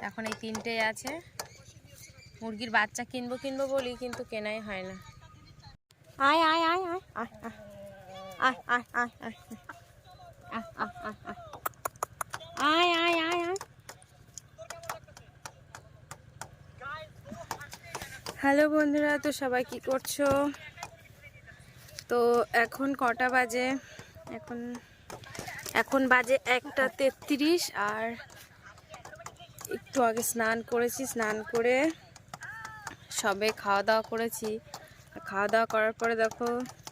এখন এই তিনটেই আছে মুরগির বাচ্চা কিনবো কিনবো বলি কিন্তু কেনাই হয় না আয় আয় আয় আয় আয় আয় আয় আয় আয় আয় আয় আয় আয় আয় আয় আয় আয় আয় হ্যালো বন্ধুরা তো সবাই কি করছ তো এখন কটা বাজে এখন এখন বাজে একটা তেত্রিশ আর একটু আগে স্নান করেছি, স্নান করে সবে খাওয়া দাওয়া করেছি। খাওয়া দাওয়া করার পরে দেখো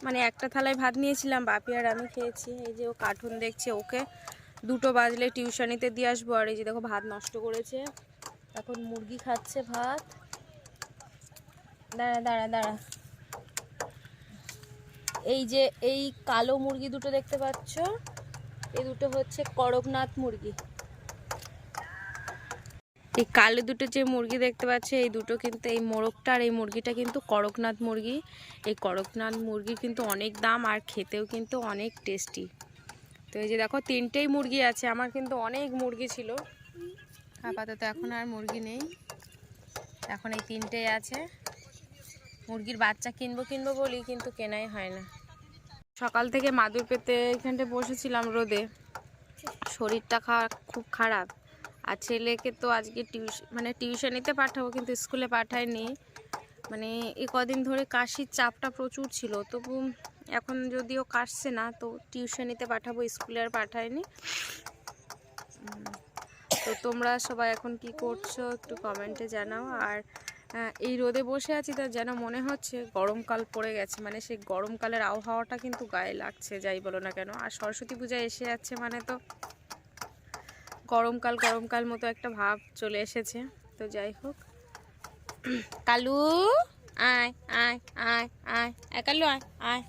মানে একটা থালায় ভাত নিয়েছিলাম, বাপি আর আমি খেয়েছি। এই যে ও কার্টুন দেখছে, ওকে দুটো বাজলে টিউশনিতে দিয়ে আসব। আর এই যে দেখো ভাত নষ্ট করেছে। এখন মুরগি খাচ্ছে ভাত। দাঁড়া দাঁড়া দাঁড়া। এই যে এই কালো মুরগি দুটো দেখতে পাচ্ছ? এই দুটো হচ্ছে করকনাথ মুরগি। এই কালো দুটো যে মুরগি দেখতে পাচ্ছ, এই দুটো কিন্তু, এই মোরগটা আর এই মুরগিটা কিন্তু করকনাথ মুরগি। এই করকনাথ মুরগির কিন্তু অনেক দাম আর খেতেও কিন্তু অনেক টেস্টি তো এই যে দেখো, তিনটেই মুরগি আছে। আমার কিন্তু অনেক মুরগি ছিল। আপাতত এখন আর মুরগি নেই। এখন এই তিনটেই আছে। মুরগির বাচ্চা কিনবো কিনবো বলি কিন্তু কেনাই হয় না। সকাল থেকে মাদুর পেতে এখানটায় বসেছিলাম রোদে। শরীরটা খা- খুব খারাপ। আর ছেলেকে তো আজকে টিউশন মানে টিউশনিতে পাঠাবো, কিন্তু স্কুলে পাঠায়নি। মানে এ কদিন ধরে কাশির চাপটা প্রচুর ছিল, তবু এখন যদিও কাশছে না, তো টিউশনিতে পাঠাবো, স্কুলে আর পাঠায়নি। তো তোমরা সবাই এখন কি করছ একটু কমেন্টে জানাও। আর এই রোদে বসে আছি তো যেন মনে হচ্ছে গরমকাল পড়ে গেছে মানে সেই গরমকালের আবহাওয়াটা কিন্তু গায়ে লাগছে, যাই বলো না কেন। আর সরস্বতী পূজা এসে যাচ্ছে মানে তো গরমকাল গরমকাল মতো একটা ভাব চলে এসেছে। তো যাই হোক। কালু, আয় আয় আয় আয়। কালু, আয় আয়।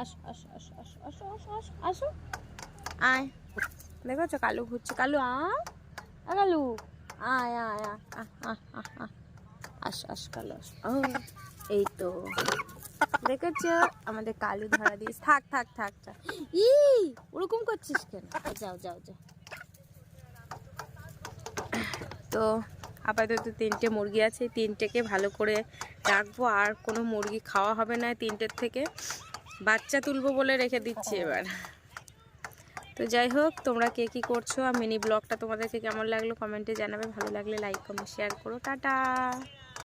আসো আসো আসো আসো আসো আসো আসো আসো। আয়। দেখেছ? কালু ঘুরছে। কালু আয় কালু। আয় আয় আয় আস আস, কালু, আস। এই তো। দেখেছ? আমাদের কালু ধরা দিস থাক থাক থাক থাক। ই, ওরকম করছিস কেন? যাও যাও যাও। তো আপাতত তিনটে মুরগি আছে, তিনটেকে ভালো করে রাখব, আর কোনো মুরগি খাওয়া হবে না তিনটের থেকে। বাচ্চা তুলবো বলে রেখে দিচ্ছি এবার। তো যাই হোক, তোমরা কে কী করছ, আর মিনি ব্লগটা তোমাদেরকে কেমন লাগল কমেন্টে জানাবে। ভালো লাগলে লাইক কমেন্ট শেয়ার করো। টাটা!